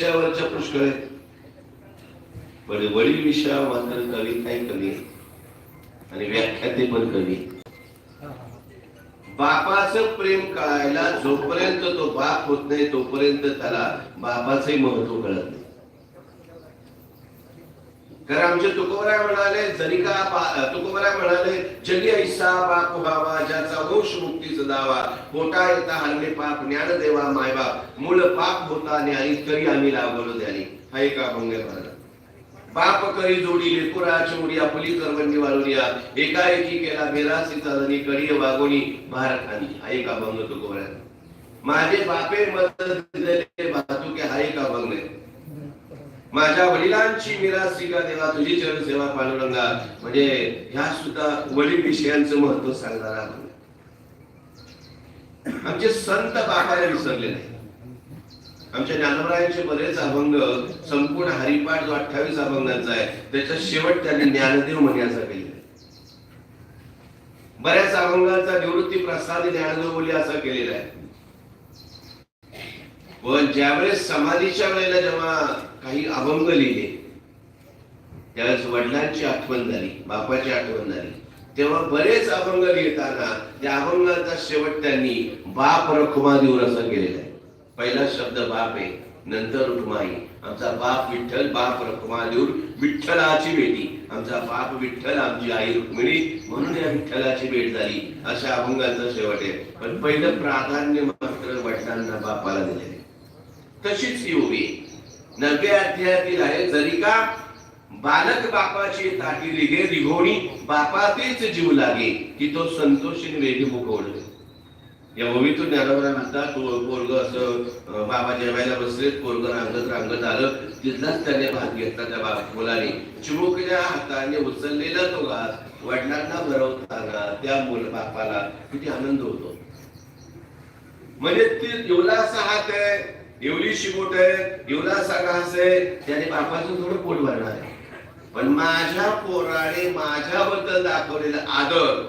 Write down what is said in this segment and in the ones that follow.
विषयावरच्या पुष्कळ आहेत. पण वडील विषयावर मात्र कवी काही कमी आहे. आणि व्याख्याते पण कमी बापाचं प्रेम कळायला जोपर्यंत तो बाप होत नाही तोपर्यंत त्याला बापाचंही महत्त्व कळत नाही. कारण आमचे तुकोबराय म्हणाले जरी का तुकोबराय म्हणाले जगी ऐसा पाप व्हावा ज्याचा वंश मुक्तीचा दावा. मोठा येता हरणे पाप ज्ञान देवा मायबाप मूळ पाप होता ज्ञानी तरी आम्ही लाभलो द्यानी हा एक अभंग आहे. महाराज बाप करी जोडी लेपुरा चोडी आपली करवंडी वाळुनिया एकाएकी केला बेरासी चालणी कडी वागोनी भारतानी हा एक अभंग तुकोबराय माझे बापे मदत दिलेले भातुके हा एक अभंग आहे माझ्या वडिलांची मिरासिका देवा तुझी चरण सेवा पांडुरंगा म्हणजे ह्या सुद्धा वडील विषयांचं महत्त्व सांगणारा आमचे संत बापाला विसरले नाही. आमच्या ज्ञानरायांचे बरेच अभंग संपूर्ण हरिपाठ जो अठ्ठावीस अभंगांचा आहे त्याचा शेवट त्यांनी ज्ञानदेव म्हणण्याचा केलेला आहे. बऱ्याच अभंगांचा निवृत्ती प्रसाद ज्ञानदेव बोली असा केलेला आहे. पण ज्यावेळेस समाधीच्या वेळेला जेव्हा काही अभंग लिहिले त्यावेळेस वडिलांची आठवण झाली बापाची आठवण झाली तेव्हा बरेच अभंग लिहिताना त्या अभंगाचा शेवट त्यांनी बाप रखुमा देऊन असं केलेला आहे. पहिला शब्द बाप आहे नंतर रुक्माई. आमचा बाप विठ्ठल बाप रखुमा देऊन विठ्ठलाची बेटी. आमचा बाप विठ्ठल आमची आई रुक्मिणी म्हणून या विठ्ठलाची भेट झाली. अशा अभंगाचा शेवट आहे. पण पहिलं प्राधान्य मात्र वडिलांना बापाला दिले तशीच ही उभी. अध्यायातील आहे जरी का बालक बापाची ताटी लिगे रिघोणी बापातेच जीव लागे की तो संतोषीने वेगी मुखवड या ओवीतून ज्ञानोबरा म्हणतात तो पोरग असं बाबा जेवायला बसले पोरग रांगत रांगत आलं तिथलाच त्याने भाग घेतला त्या बाबा मुलाने. चिमुकल्या हाताने उचललेला तो घास वडिलांना भरवताना त्या मुल बापाला किती आनंद होतो. म्हणजे ती एवढासा हात आहे एवढी बोट आहे एवढासा घास आहे त्याने बापाचं थोडं पोट भरणार आहे. पण माझ्या पोराने माझ्याबद्दल दाखवलेला आदर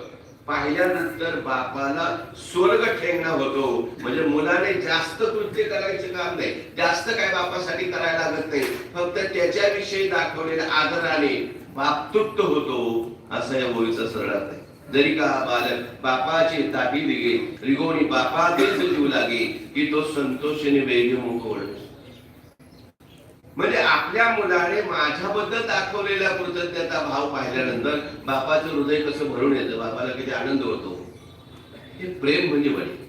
पाहिल्यानंतर बापाला स्वर्ग ठेंगणा होतो. म्हणजे मुलाने जास्त कृत्य करायचं काम नाही. जास्त काय बापासाठी करायला लागत नाही. फक्त त्याच्याविषयी दाखवलेल्या आदराने बाप तृप्त होतो. असं या ओळीचं सरळ अर्थ आहे. जरी का बालक बापाची ताबी लिगे रिगोणी बापाचेच जीव लागे की तो संतोषीने वेगळे मुख म्हणजे आपल्या मुलाने माझ्याबद्दल दाखवलेल्या कृतज्ञता भाव पाहिल्यानंतर बापाचं हृदय कसं भरून येतं? बापाला किती आनंद होतो. हे प्रेम म्हणजे वडील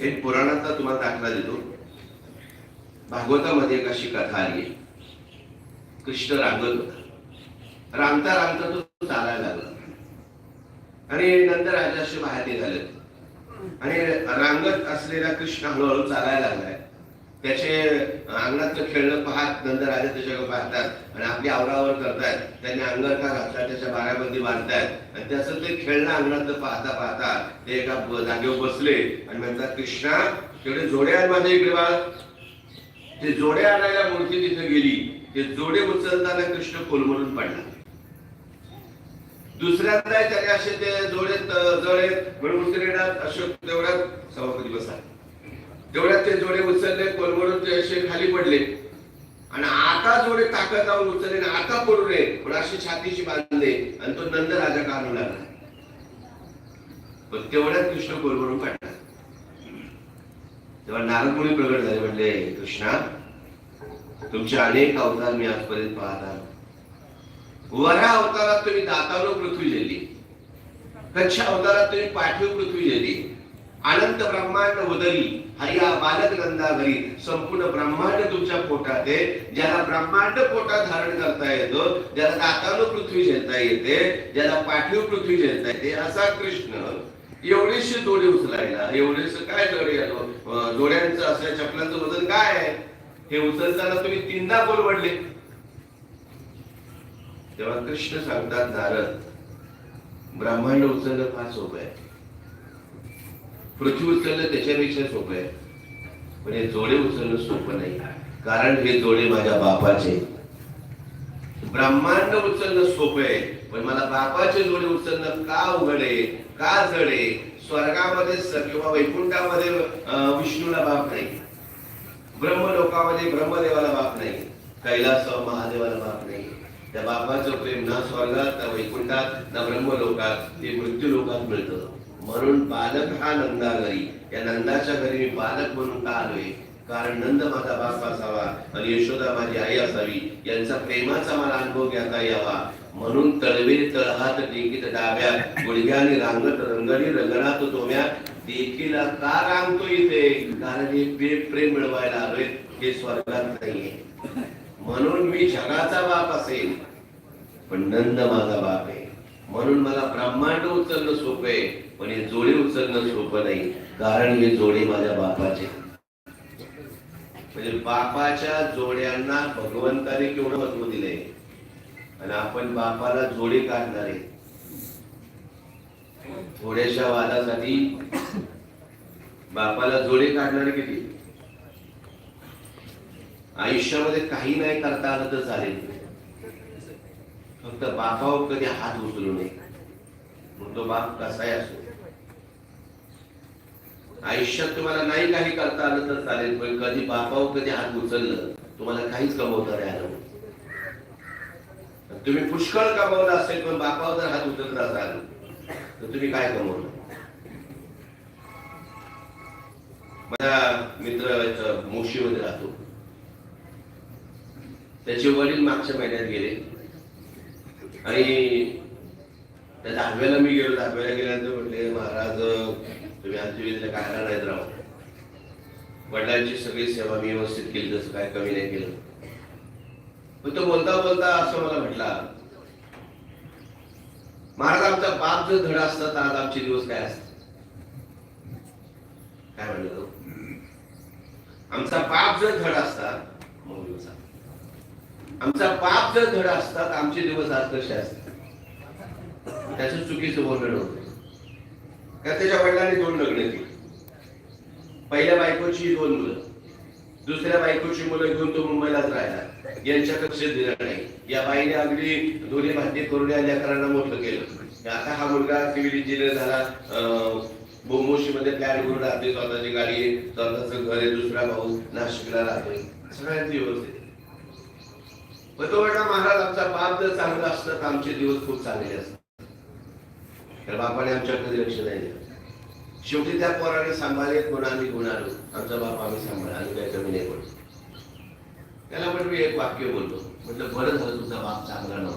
एक पुराणाचा तुम्हाला दाखला देतो. भागवतामध्ये एक अशी कथा आली आहे. कृष्ण रांगत होता. रांगता रांगता तो चालायला लागला. आणि नंतर राजाशी बाहेर निघाले. आणि रांगत असलेला कृष्ण हळूहळू चालायला लागलाय. त्याचे अंगणातलं खेळणं पाहत नंतर राजा त्याच्याकडे पाहतात आणि आपली आवरावर करतायत. त्यांनी अंगण का घातला त्याच्या बाराबंदी बांधतायत आणि त्याचं ते खेळणं अंगणातलं पाहता पाहता ते एका जागेवर बसले आणि म्हणतात कृष्णा तेवढे जोडे आहेत माझ्या इकडे बाळ. ते जोडे आणायला मूर्ती तिथे गेली. ते जोडे उचलताना कृष्ण कोलमडून पडला. दुसऱ्यांदा त्याने असे ते जोडे जळे म्हणून उचलेणार अशोक तेवढ्यात सभापती बसा तेवढ्यात ते जोडे उचलले कोलमडून ते असे खाली पडले. आणि आता जोडे ताकद लावून उचलले आणि आता पडू नये पण अशी छातीशी बांधले आणि तो नंद राजा काढू लागला पण तेवढ्यात कृष्ण कोलमडून काढला. तेव्हा नारद मुनी प्रगट झाले म्हणले कृष्णा तुमचे अनेक अवतार मी आजपर्यंत पाहत आलो वरा अवतारात तुम्ही दातावर पृथ्वी दिली कच्छ अवतारात तुम्ही पाठीव पृथ्वी दिली अनंत ब्रह्मांड उदरी हरिया बालक नंदा घरी संपूर्ण ब्रह्मांड तुमच्या पोटात आहे. ज्याला ब्रह्मांड पोटात धारण करता येतो ज्याला दातानु पृथ्वी झेलता येते ज्याला पाठीव पृथ्वी झेलता येते असा कृष्ण एवढेशे जोडे उचलायला एवढेस काय जोडे जोड्यांचं असल्या चपलांचं वजन काय आहे? हे उचलताना तुम्ही तीनदा बोलवडले तेव्हा कृष्ण सांगतात नारद ब्रह्मांड उचलणं फार सोपं आहे. पृथ्वी उचलणं त्याच्यापेक्षा सोपं आहे. पण हे जोडे उचलणं सोपं नाही. कारण हे जोडे माझ्या बापाचे ब्रह्मांड उचलणं सोपं आहे पण मला बापाचे जोडे उचलणं का उघडे का जडे स्वर्गामध्ये किंवा वैकुंठामध्ये विष्णूला बाप नाही. ब्रह्मलोकामध्ये ब्रह्मदेवाला बाप नाही. कैलास महादेवाला बाप नाही. त्या बापाचं प्रेम ना स्वर्गात ना वैकुंठात ना ब्रह्मलोकात ते मृत्यू लोकात मिळतं. म्हणून बालक हा नंदा घरी. या नंदाच्या घरी मी बालक म्हणून का आलोय? कारण नंद माझा बाप असावा आणि यशोदा माझी आई असावी. यांचा प्रेमाचा मला अनुभव घेता यावा. म्हणून तळवे तळहात टेकीत डाव्या गुडघ्याने रांगत रंगणी रंगणात तोम्या देखीला का रांगतो इथे? कारण हे प्रेम प्रेम मिळवायला आलोय हे स्वर्गात नाहीये. म्हणून मी जगाचा बाप असेल पण नंद माझा बाप आहे. म्हणून मला ब्रह्मांड उचलणं सोपं आहे पण हे जोडे उचलणं सोपं नाही कारण हे जोडे माझ्या बापाचे. म्हणजे बापाच्या जोड्यांना भगवंताने केवढं महत्त्व दिलंय? आणि आपण बापाला जोडे काढणारे थोड्याशा वादासाठी बापाला जोडे काढणारे किती? आयुष्यामध्ये काही नाही करता आलं तर चालेल. फक्त बापावर कधी हात उचलू नये. मग तो बाप कसाही असो. आयुष्यात तुम्हाला नाही काही करता आलं तर चालेल पण कधी बापावर कधी हात उचललं तुम्हाला काहीच कमवता नाही आलं. तुम्ही पुष्कळ कमवलं असेल पण बापावर जर हात उचलत असाल तर तुम्ही काय कमवलं? माझ्या मित्र मोशीमध्ये राहतो. त्याचे वडील मागच्या महिन्यात गेले. आणि त्या दहाव्याला मी गेलो. दहाव्याला गेल्यानंतर म्हटले महाराज तुम्ही आमच्या विधीला काय नाहीत राव? वडिलांची सगळी सेवा मी व्यवस्थित केली तसं काय कमी नाही केलं. पण तो बोलता बोलता असं मला म्हटला महाराज आमचा बाप जर धडा असतात आज आमचे दिवस काय असतात? काय म्हणलं आमचा बाप जर धडा असता मग दिवस असतात. आमचा बाप जर धड असतात आमचे दिवस आज कसे असतात. त्याचं चुकीचं बोलणं होत. का त्याच्या वडिलांनी दोन लग्न केली. पहिल्या बायकोची दोन मुलं. दुसऱ्या बायकोची मुलं घेऊन तो मुंबईलाच राहिला. यांच्या कक्षेत दिला नाही. या बाईने अगदी दोन्ही भांडी करून या लेकरांना मोठं केलं. आता हा मुलगा सिव्हिल इंजिनियर झाला. बोमोशी मध्ये प्लॅन करून राहते स्वतःची गाडी स्वतःच स्वतःचं घर आहे. दुसरा भाऊ नाशिकला राहतोय. सगळ्यांची व्यवस्थित. आहे. तो महाराज आमचा बाप जर चांगला असतं तर आमचे दिवस खूप चांगले असतात. तर बापाने आमच्या कधी लक्ष नाही दिलं. शेवटी त्या पोराने सांभाळले कोणाली आम्ही आमचा बाप आम्ही सांभाळा आणि काय कमी नाही पडतो त्याला पण मी एक वाक्य बोलतो म्हटलं बरं झालं तुझा बाप चांगला नव्हता.